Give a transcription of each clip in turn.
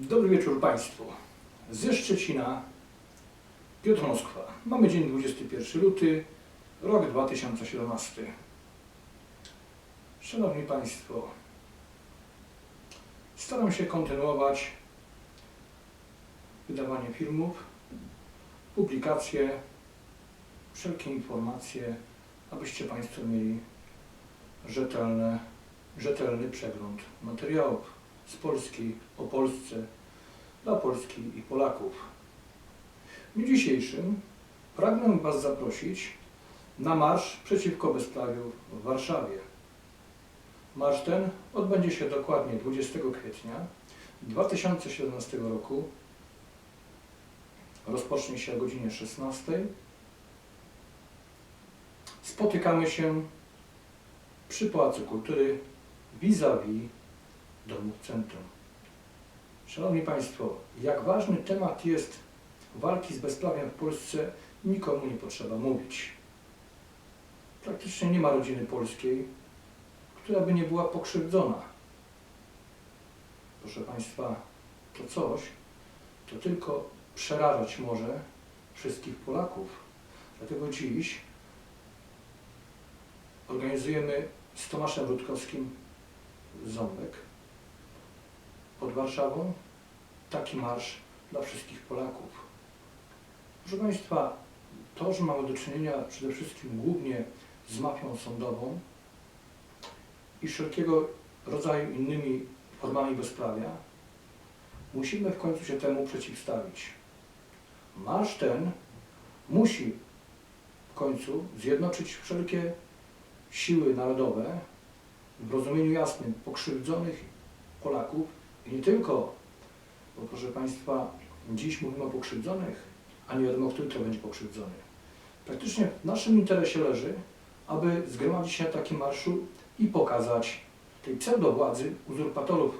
Dobry wieczór Państwu. Ze Szczecina Piotr Moskwa. Mamy dzień 21 luty, rok 2017. Szanowni Państwo, staram się kontynuować wydawanie filmów, publikacje, wszelkie informacje, abyście Państwo mieli rzetelne, rzetelny przegląd materiałów z Polski, o Polsce, dla Polski i Polaków. W dniu dzisiejszym pragnę Was zaprosić na marsz przeciwko bezprawiu w Warszawie. Marsz ten odbędzie się dokładnie 20 kwietnia 2017 roku. Rozpocznie się o godzinie 16. Spotykamy się przy Pałacu Kultury vis-a-vis Domu Centrum. Szanowni Państwo, jak ważny temat jest walki z bezprawiem w Polsce, nikomu nie potrzeba mówić. Praktycznie nie ma rodziny polskiej, która by nie była pokrzywdzona. Proszę Państwa, to coś, to tylko przerażać może wszystkich Polaków. Dlatego dziś organizujemy z Tomaszem Rutkowskim Ząbek pod Warszawą taki marsz dla wszystkich Polaków. Proszę Państwa, to, że mamy do czynienia przede wszystkim głównie z mafią sądową i wszelkiego rodzaju innymi formami bezprawia, musimy w końcu się temu przeciwstawić. Marsz ten musi w końcu zjednoczyć wszelkie siły narodowe w rozumieniu jasnym pokrzywdzonych Polaków i nie tylko, bo proszę Państwa, dziś mówimy o pokrzywdzonych, a nie wiadomo, kto będzie pokrzywdzony. Praktycznie w naszym interesie leży, aby zgromadzić się na takim marszu i pokazać tej pseudowładzy uzurpatorów,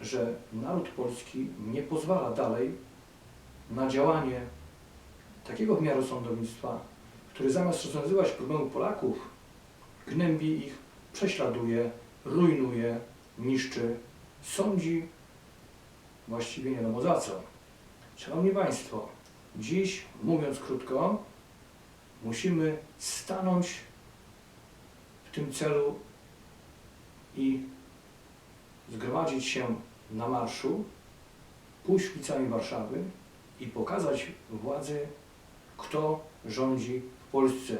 że naród polski nie pozwala dalej na działanie takiego wymiaru sądownictwa, który zamiast rozwiązywać problemy Polaków, gnębi ich, prześladuje, rujnuje, niszczy, sądzi właściwie nie wiadomo za co. Szanowni Państwo, dziś, mówiąc krótko, musimy stanąć w tym celu i zgromadzić się na marszu, pójść ulicami Warszawy i pokazać władzy, kto rządzi w Polsce.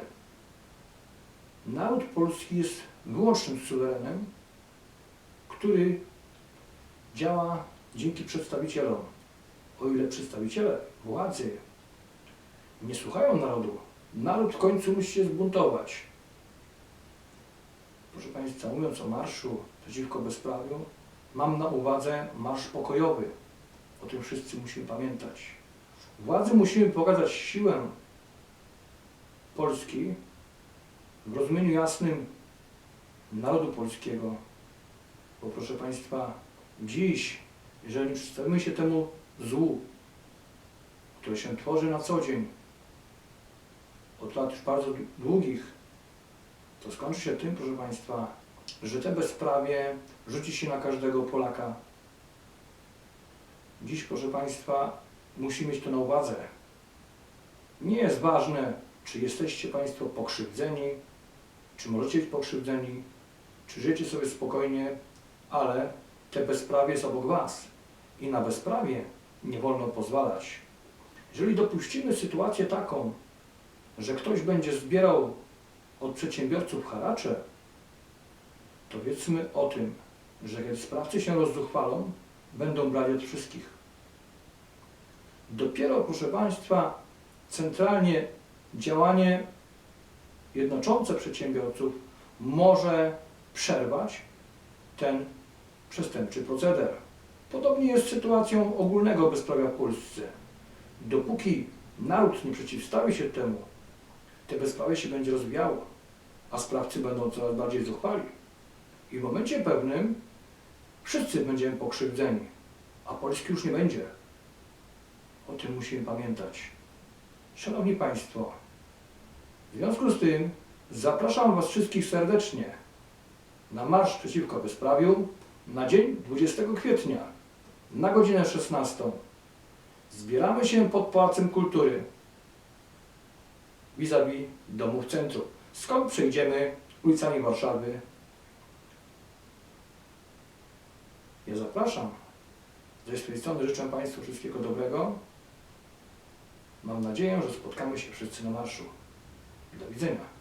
Naród polski jest wyłącznym suwerenem, który działa dzięki przedstawicielom. O ile przedstawiciele władzy nie słuchają narodu, naród w końcu musi się zbuntować. Proszę Państwa, mówiąc o marszu przeciwko bezprawiu, mam na uwadze marsz pokojowy. O tym wszyscy musimy pamiętać. Władzy musimy pokazać siłę Polski w rozumieniu jasnym narodu polskiego. Bo proszę Państwa, dziś, jeżeli przystawimy się temu złu, które się tworzy na co dzień, od lat już bardzo długich, to skończy się tym, proszę Państwa, że te bezprawie rzuci się na każdego Polaka. Dziś, proszę Państwa, musimy mieć to na uwadze. Nie jest ważne, czy jesteście Państwo pokrzywdzeni, czy możecie być pokrzywdzeni, czy żyjecie sobie spokojnie, ale te bezprawie jest obok Was i na bezprawie nie wolno pozwalać. Jeżeli dopuścimy sytuację taką, że ktoś będzie zbierał od przedsiębiorców haracze, to wiedzmy o tym, że kiedy sprawcy się rozzuchwalą, będą brali od wszystkich. Dopiero, proszę Państwa, centralnie działanie jednoczące przedsiębiorców może przerwać ten przestępczy proceder. Podobnie jest sytuacją ogólnego bezprawia w Polsce. Dopóki naród nie przeciwstawi się temu, te bezprawie się będzie rozwijało, a sprawcy będą coraz bardziej zuchwali. I w momencie pewnym wszyscy będziemy pokrzywdzeni, a Polski już nie będzie. O tym musimy pamiętać. Szanowni Państwo, w związku z tym zapraszam Was wszystkich serdecznie na marsz przeciwko bezprawiu na dzień 20 kwietnia na godzinę 16 zbieramy się pod Pałacem Kultury vis-a-vis w centrum, skąd przejdziemy ulicami Warszawy. Ja zapraszam. Ze swojej strony życzę Państwu wszystkiego dobrego. Mam nadzieję, że spotkamy się wszyscy na marszu. Do widzenia.